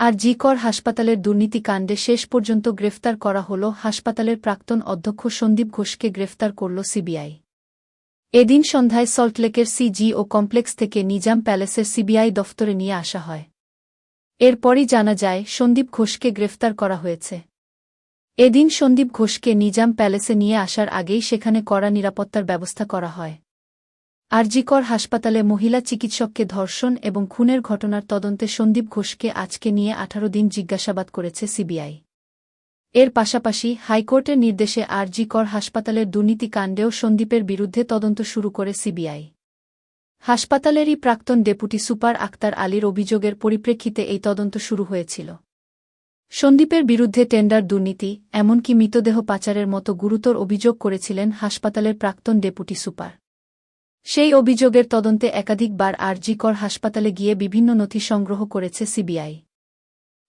আর জিকর হাসপাতালের দুর্নীতিকাণ্ডে শেষ পর্যন্ত গ্রেফতার করা হল হাসপাতালের প্রাক্তন অধ্যক্ষ সন্দীপ ঘোষকে গ্রেফতার করল সিবিআই। এদিন সন্ধ্যায় সল্টলেকের সিজি ও কমপ্লেক্স থেকে নিজাম প্যালেসের সিবিআই দফতরে নিয়ে আসা হয়। এরপরই জানা যায়, সন্দীপ ঘোষকে গ্রেফতার করা হয়েছে। এদিন সন্দীপ ঘোষকে নিজাম প্যালেসে নিয়ে আসার আগেই সেখানে কড়া নিরাপত্তার ব্যবস্থা করা হয়। আরজিকর হাসপাতালে মহিলা চিকিৎসককে ধর্ষণ এবং খুনের ঘটনার তদন্তে সন্দীপ ঘোষকে আজকে নিয়ে আঠারো দিন জিজ্ঞাসাবাদ করেছে সিবিআই। এর পাশাপাশি হাইকোর্টের নির্দেশে আরজিকর হাসপাতালের দুর্নীতিকাণ্ডেও সন্দীপের বিরুদ্ধে তদন্ত শুরু করে সিবিআই। হাসপাতালেরই প্রাক্তন ডেপুটি সুপার আক্তার আলীর অভিযোগের পরিপ্রেক্ষিতে এই তদন্ত শুরু হয়েছিল। সন্দীপের বিরুদ্ধে টেন্ডার দুর্নীতি, এমনকি মৃতদেহ পাচারের মতো গুরুতর অভিযোগ করেছিলেন হাসপাতালের প্রাক্তন ডেপুটি সুপার। সেই অভিযোগের তদন্তে একাধিকবার আরজিকর হাসপাতালে গিয়ে বিভিন্ন নথি সংগ্রহ করেছে সিবিআই।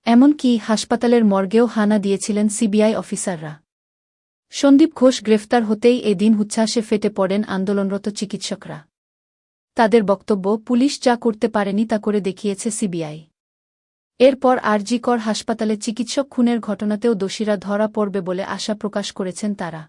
এমনকি হাসপাতালের মর্গেও হানা দিয়েছিলেন সিবিআই অফিসাররা। সন্দীপ ঘোষ গ্রেফতার হতেই এ দিন উচ্ছ্বাসে ফেটে পড়েন আন্দোলনরত চিকিৎসকরা। তাদের বক্তব্য, পুলিশ যা করতে পারেনি তা করে দেখিয়েছে সিবিআই। এরপর আরজিকর হাসপাতালে চিকিৎসক খুনের ঘটনাতেও দোষীরা ধরা পড়বে বলে আশা প্রকাশ করেছেন তারা।